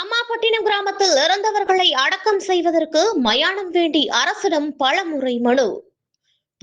அம்மாபட்டினம் கிராமத்தில் இறந்தவர்களை அடக்கம் செய்வதற்கு மயானம் வேண்டி அரசிடம் பலமுறை மனு.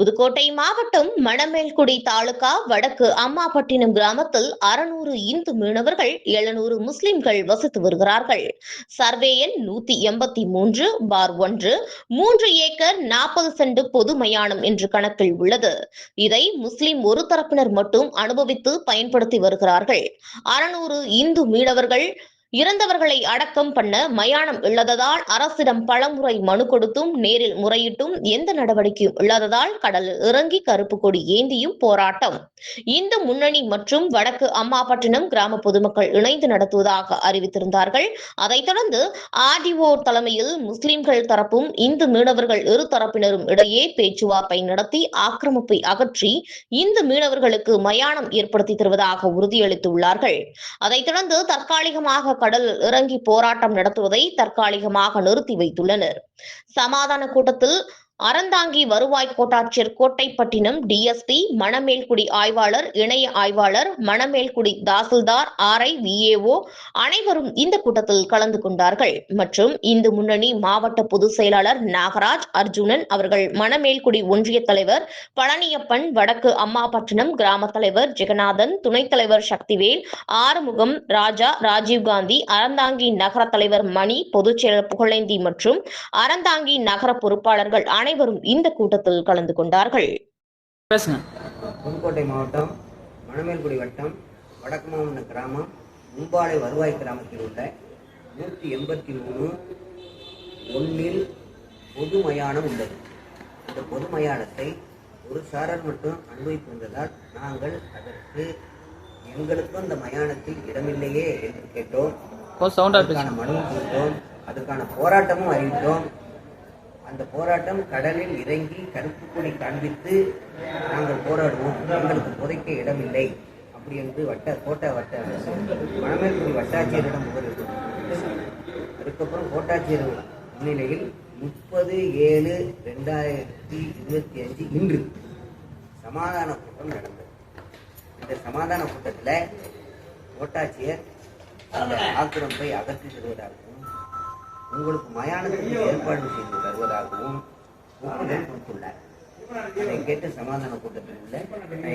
புதுக்கோட்டை மாவட்டம் மணமேல்குடி தாலுகா வடக்கு அம்மாபட்டினம் கிராமத்தில் அறுநூறு இந்து மீனவர்கள் எழுநூறு முஸ்லிம்கள் வசித்து வருகிறார்கள். சர்வே எண் நூத்தி எண்பத்தி மூன்று பார் ஒன்று. மூன்று ஏக்கர் நாற்பது சென்ட் பொது மயானம் என்று கணக்கில் உள்ளது. இதை முஸ்லிம் ஒரு தரப்பினர் மட்டும் அனுபவித்து பயன்படுத்தி வருகிறார்கள். அறுநூறு இந்து மீனவர்கள் இறந்தவர்களை அடக்கம் பண்ண மயானம் இல்லாததால் அரசிடம் பலமுறை மனு கொடுத்தும் நேரில் முறையிட்டும் எந்த நடவடிக்கையும் இல்லாததால் கடலில் இறங்கி கருப்பு கொடி ஏந்தியும் போராட்டம். இந்து முன்னணி மற்றும் வடக்கு அம்மாபட்டினம் கிராம பொதுமக்கள் இணைந்து நடத்துவதாக அறிவித்திருந்தார்கள். அதைத் தொடர்ந்து ஆர்டிஓ தலைமையில் முஸ்லிம்கள் தரப்பும் இந்து மீனவர்கள் இரு தரப்பினரும் இடையே பேச்சுவார்த்தை நடத்தி ஆக்கிரமிப்பை அகற்றி இந்து மீனவர்களுக்கு மயானம் ஏற்படுத்தி தருவதாக உறுதியளித்துள்ளார்கள். அதைத் தொடர்ந்து தற்காலிகமாக கடலில் இறங்கி போராட்டம் நடத்துவதை தற்காலிகமாக நிறுத்தி வைத்துள்ளனர். சமாதான கூட்டத்தில் அறந்தாங்கி வருவாய் கோட்டாட்சியர் கோட்டைப்பட்டினம் டிஎஸ்பி மணமேல்குடி ஆய்வாளர் இணைய ஆய்வாளர் மணமேல்குடி தாசில்தார் ஆர்ஐ விஏஓ அனைவரும் இந்த கூட்டத்தில் கலந்து கொண்டார்கள். மற்றும் இந்து முன்னணி மாவட்ட பொதுச் செயலாளர் நாகராஜ் அர்ஜுனன் அவர்கள் மணமேல்குடி ஒன்றிய தலைவர் பழனியப்பன் வடக்கு அம்மாபட்டினம் கிராம தலைவர் ஜெகநாதன் துணைத் தலைவர் சக்திவேல் ஆறுமுகம் ராஜா ராஜீவ்காந்தி அறந்தாங்கி நகர தலைவர் மணி பொதுச் செயலர் புகழேந்தி மற்றும் அறந்தாங்கி நகர பொறுப்பாளர்கள் அனைவரும் இந்த கூட்டத்தில் கலந்து கொண்டார்கள். பேசுங்க. புதுக்கோட்டை மாவட்டம் மணமேல்குடி வட்டம் வடக்கு மாவட்ட கிராமம் மும்பாலை வருவாய் கிராமத்தில் உள்ள நூற்றி எண்பத்தி மூணு ஒன்றில் பொது மயானம் உள்ளது. அந்த பொது மயானத்தை ஒரு சாரர் மட்டும் அனுபவித்து வந்ததால் நாங்கள் அதற்கு எங்களுக்கும் அந்த மயானத்தில் இடமில்லையே என்று கேட்டோம். கொஞ்சம் சவுண்டா அதுக்கான பேசுங்க. மனுவும் கொடுத்தோம். அதுக்கான போராட்டமும் அறிவித்தோம். அந்த போராட்டம் கடலில் இறங்கி கருப்பு கொடி காண்பித்து நாங்கள் போராடுவோம். எங்களுக்கு புதைக்க இடமில்லை. அப்படி என்று வட்ட கோட்டை வட்ட மணமேல்குடி வட்டாட்சியரிடம் முகர்வு அதுக்கப்புறம் கோட்டாட்சியர் முன்னிலையில் முப்பது ஏழு ரெண்டாயிரத்தி இருபத்தி அஞ்சு இன்று சமாதான கூட்டம் நடந்தது. இந்த சமாதான கூட்டத்தில் கோட்டாட்சியர் அந்த ஆக்கிரமிப்பை அகற்றி தருவதாகவும் உங்களுக்கு மயானத்துக்கு ஏற்பாடு செய்து தருவதாகவும் ஒப்புதல் கொடுத்துள்ளார். அதை கேட்டு சமாதான கூட்டத்தில் உள்ள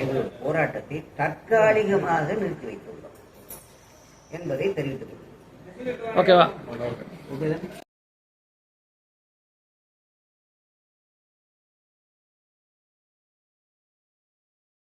எங்கள் போராட்டத்தை தற்காலிகமாக நிறுத்தி வைத்துள்ளோம் என்பதை தெரிவித்துக் கொள்கிறேன்.